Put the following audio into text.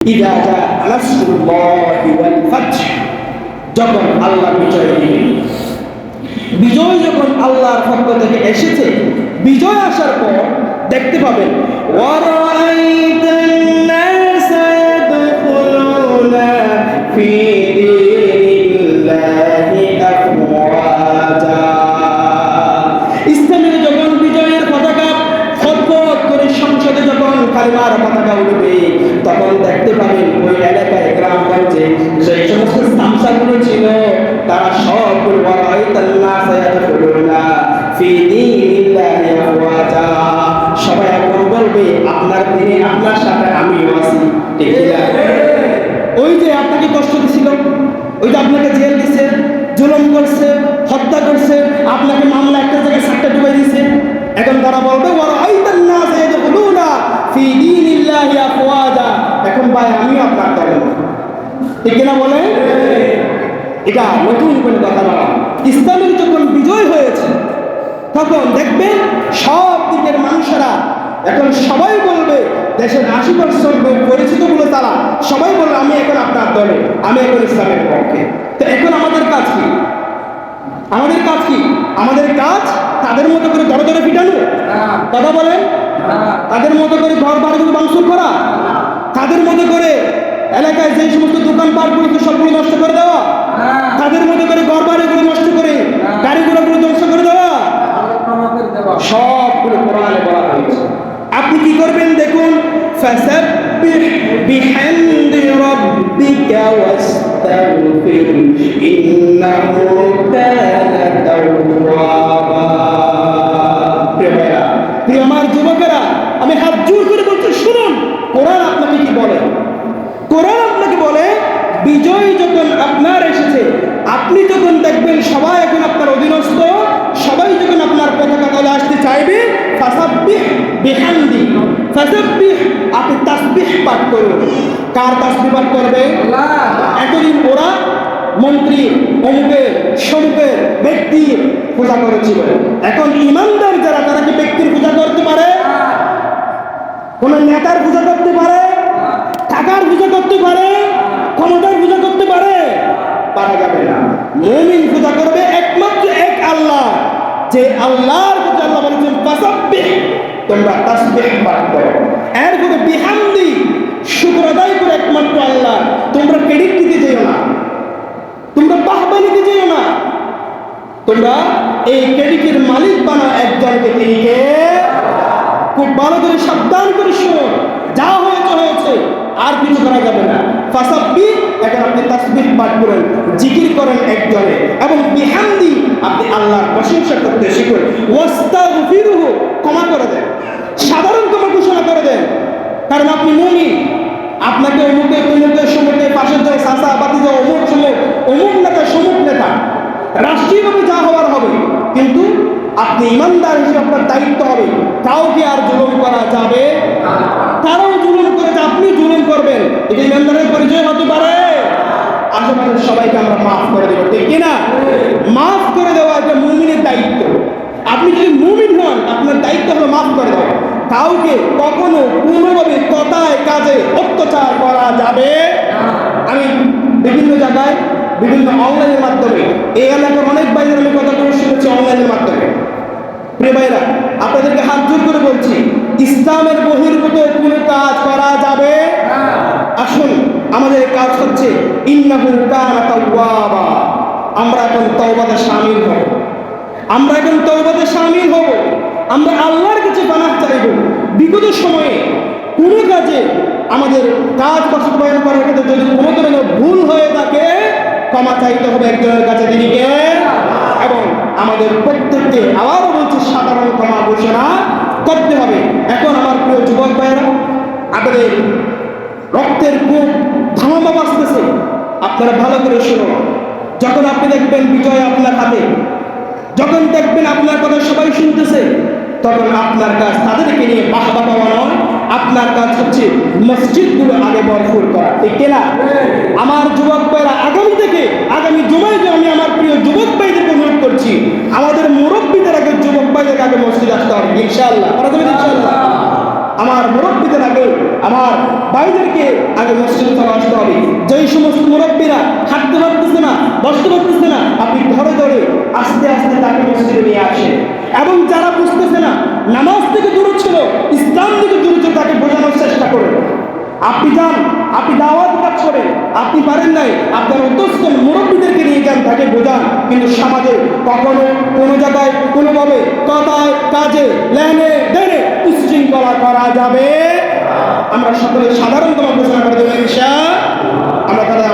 ইদা জা নাসরুল্লাহি ওয়াল ফাতহ যখন আল্লাহ বিজয় দিবেন বিজয় যখন আল্লাহর পক্ষ থেকে এসেছে বিজয় আসার পর দেখতে পাবেন وَرَأَيْتَ النَّاسَ يَدْخُلُونَ فِي বলবে, আপনার দিনে আপনার সাথে আমিও আছি। ঠিক ওই যে আপনাকে কষ্ট দিছিল, ওই যে আপনাকে জেল দিছে, জুলুম করছে, হত্যা করছে, আপনাকে মামলা একটা জায়গায় সাতটা ডুবাই দিছে। এখন তারা বলবে না না এখন ভাই, আমি আপনার দলে ঠিক কিনা বলে এটা নতুন করে কথা বলা। ইসলামের যখন বিজয় হয়েছে, তখন দেখবেন সব দিকের মানুষেরা এখন সবাই বলবে, দেশের আশি পার্সেন্ট পরিচিত বলে তারা। সবাই বলবে, আমি এখন আপনার দলে, আমি এখন ইসলামের পক্ষে। তো এখন আমাদের কাজ কি? আমাদের কাজ কি? আমাদের কাজ তাদের মতো করে দরে দরে পিটানো? কথা বলেন। তাদের মতো করে ঘর বাড়িগুলো ভাঙচুর করা? তাদের মতো করে এলাকায় যে সমস্ত দোকান পাটগুলো সবগুলো নষ্ট করে দেওয়া? فسبح بحمد ربك واستغفر إنه كان توابا. কার পাঠ করবে? এতদিন ওরা মন্ত্রী, অমুকের সমুকের ব্যক্তির পূজা করেছিল। এখন ইমানদার যারা, তারা কি ব্যক্তির পূজা করতে পারে? কোন নেতার পূজা করতে পারে? টাকার পূজা করতে পারে? ক্ষমতার পূজা করতে পারে? পারা যাবে না। মুমিন পূজা করবে একমাত্র এক আল্লাহ। যে আল্লাহর প্রতি আল্লাহ বলেছেন তোমরা তাসবিহ পাঠ করো। এর করে বিহামদি শুকর আদায় করে একমাত্র আল্লাহ। তোমরা ক্রেডিট দিতে যেও না। তোমরা বাহবা নিতে যেও না। তোমরা এই ক্রেডিটের মালিক বানা একজনকে, তিনি কে? খুব ভালো করে সাবধান করে শুনো। যা হয়েছে হয়েছে। আর কিছু করা যাবে না। ফাসাব্বি, এখন আপনি তাসবিহ পাঠ করেন, জিকির করেন একজনে। এবং বিহামদি আপনি আল্লাহর প্রশংসা করতে শিখুন। ওয়াস্তাগফিরুহু, ক্ষমা করে দেন। সাধারণ ক্ষমা ঘোষণা করে দেন। কারণ আপনি মুমিন। আপনাকে অমুকে, তমুকে, সমুকে পাশের যায় সাসা বাতিজা অমুক সমুক অমুক নেতা, সমুক নেতা। রাষ্ট্রীয়ভাবে যা হওয়ার হবে, কিন্তু আপনি ইমানদার হিসেবে আপনার দায়িত্ব হবে। কাউকে আর জুলুম করা যাবে তারাও জুলুম করেছে, আপনি জুলুম করবেন। এটা ইমানদারের পরিচয় হতে পারে। আশেপাশের সবাইকে আমরা মাফ করে দেবো। ঠিক কিনা? মাফ করে দেওয়া এটা মুমিনের দায়িত্ব। আপনি যদি মুমিন হন, আপনার দায়িত্ব হলো মাফ করে দেওয়া। কাউকে কখনো কোনোভাবে কথায় কাজে অত্যাচার করা যাবে? আমি বিভিন্ন জায়গায় বিভিন্ন অনলাইনের মাধ্যমে এই এলাকার অনেক বাইরের আমি কথা বলে শুনেছি অনলাইনের মাধ্যমে। প্রিয় ভাইরা আপনাদেরকে হাত জোর করে বলছি ইসলামের বহির্ভূত কোনো কাজ করা যাবে? আসুন আমাদের কাজ হচ্ছে ইন্নাহু কানা তাওয়াবা। আমরা এখন তওবাতে শামিল হব। আমরা এখন তওবাতে শামিল হব। আমরা আল্লাহর সময়ে কোনো কাজে আমাদের কাজ বাস্তবায়ন করার ক্ষেত্রে যদি কোনো ধরনের ভুল হয়ে থাকে, ক্ষমা চাইতে হবে একজনের কাছে তিনি কে? এবং আমাদের প্রত্যেককে আবারও বলছি, সাধারণ ক্ষমা ঘোষণা করতে হবে। এখন আমার প্রিয় যুবক ভাইয়েরা, আপনাদের রক্তের বুক ধামামা বাঁচতেছে আপনারা ভালো করে শুনুন। যখন আপনি দেখবেন বিজয় আপনার হাতে, যখন দেখবেন আপনার কথা সবাই শুনতেছে তখন আপনার কাজ তাদেরকে নিয়ে বাহবা পাওয়া নয়। আপনার কাজ হচ্ছে মসজিদ মসজিদগুলো আগে ভরপুর করা, ঠিক কিনা? আমার যুবক ভাইরা, আগামী থেকে, আগামী জুমায় যে আমি আমার প্রিয় যুবক ভাইদেরকে অনুরোধ করছি, আমাদের মুরব্বীদের আগে, যুবক ভাইদের আগে মসজিদ আসতে হবে, ইনশাআল্লাহ। আমার মুরব্বীদের আগে, আমার ভাইদেরকে আগে মসজিদে চলে আসতে হবে। যেই সমস্ত মুরব্বীরা হাঁটতে পারতেছে না, বসতে পারতেছে না, আপনি ধরে ধরে আস্তে আস্তে তাকে মসজিদে এবং যারা বুঝতেছে না, নামাজ থেকে দূরে ছিল, ইসলাম থেকে দূরে ছিল, তাকে বোঝানোর চেষ্টা করুন আপনি যান, আপনি দাওয়াত কাজ করেন, আপনি পারেন নাই, আপনার অন্তস্থ মুরব্বীদেরকে নিয়ে যান, তাকে বোঝান। কিন্তু সমাজে কখনো কোনো জায়গায়, কোনোভাবে কথায়, কাজে, লেনে, দেনে উশৃঙ্খলা করা যাবে আমরা সকলে সাধারণতম ঘোষণা করে দেবেন আমরা তারা